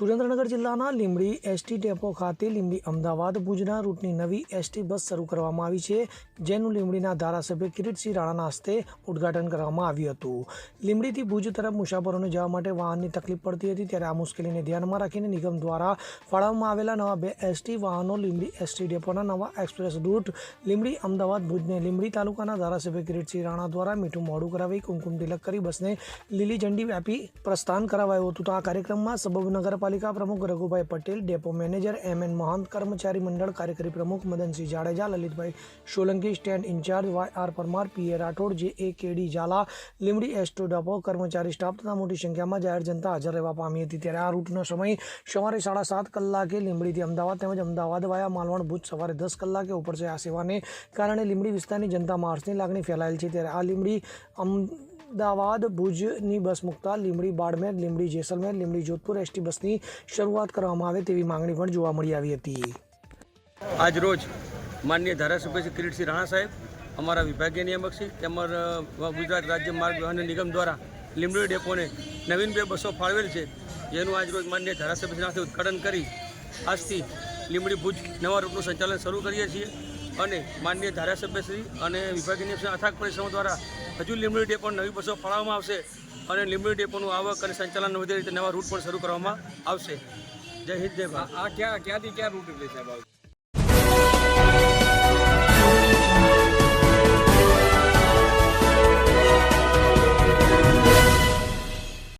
સુરેન્દ્રનગર જિલ્લાના Limbdi ST depot ખાતે લીંબડી અમદાવાદ ભુજના રૂટની નવી એસટી બસ શરૂ કરવામાં આવી છે, જેનું લીંબડીના ધારાસભ્ય કિરીટસિંહ રાણાના હસ્તે ઉદ્ઘાટન કરવામાં આવ્યું હતું. લીંબડીથી ભુજ તરફ મુસાફરોને જવા માટે વાહનની તકલીફ પડતી હતી, ત્યારે આ મુશ્કેલીને ધ્યાનમાં રાખીને નિગમ દ્વારા ફાળવવામાં આવેલા નવા બે એસટી વાહનો લીંબડી એસટી ડેપોના નવા એક્સપ્રેસ રૂટ, લીંબડી અમદાવાદ ભુજને લીંબડી તાલુકાના ધારાસભ્ય કિરીટસિંહ રાણા દ્વારા મીઠું મોડું કરાવી, કુમકુમ તિલક કરી, બસને લીલી ઝંડી વ્યાપી પ્રસ્થાન કરાવાયું હતું. તો આ કાર્યક્રમમાં સબબ નગરપાલિકા પ્રમુખ Raghubhai Patel, depot manager M N Mahant, કર્મચારી મંડળ કાર્યકારી પ્રમુખ Madansinh Jadeja, Lalitbhai Solanki, stand in charge Y R Parmar PA Rathod, J A KD Zala Limdi ST depot કર્મચારી સ્ટાફ તથા મોટી સંખ્યામાં જાહેર જનતા હાજર રહેવા પામી હતી. ત્યારે આ રૂટનો સમય સવારે સાડા સાત કલાકે લીમડીથી અમદાવાદ તેમજ અમદાવાદ વાયા માલવણ ભુજ સવારે દસ કલાકે ઉપડશે આ સેવાને કારણે લીમડી વિસ્તારની જનતામાં હર્ષની લાગણી ફેલાયેલ છે. ત્યારે આ લીંબડી અમદાવાદ ભુજની બસ મુકતા લીમડી બાડમેર, લીમડી જેસલમેર, લીમડી જોધપુર એસટી બસની શરૂઆત કરવામાં આવે તેવી માંગણી પણ જોવા મળી આવી હતી. આજ રોજ માનનીય ધારાસભ્ય શ્રી કિરીટસિંહ રાણા સાહેબ, અમારા વિભાગીય નિયામક શ્રી તેમજ ગુજરાત રાજ્ય માર્ગ વાહન નિગમ દ્વારા લીમડી ડેપોને નવીન બે બસો ફાળવેલ છે. જેનું આજ રોજ માનનીય ધારાસભ્યશ્રી સાથે ઉદઘાટન કરી. આજથી લીમડી ભુજ નવા રૂટનું સંચાલન શરૂ કરીએ છીએ. અને માનનીય ધારાસભ્યશ્રી અને વિભાગીય અથાગ પરિશ્રમો દ્વારા હજુ લીંબડી ડેપો નવી બસો ફાળવવામાં આવશે અને લીંબડી ડેપોનું આવક અને સંચાલન વધે રીતે નવા રૂટ પણ શરૂ કરવામાં આવશે. જય હિન્દ, જય ભારત. આ ક્યાં ક્યાંથી ક્યાં રૂટ સાહેબ? આવશે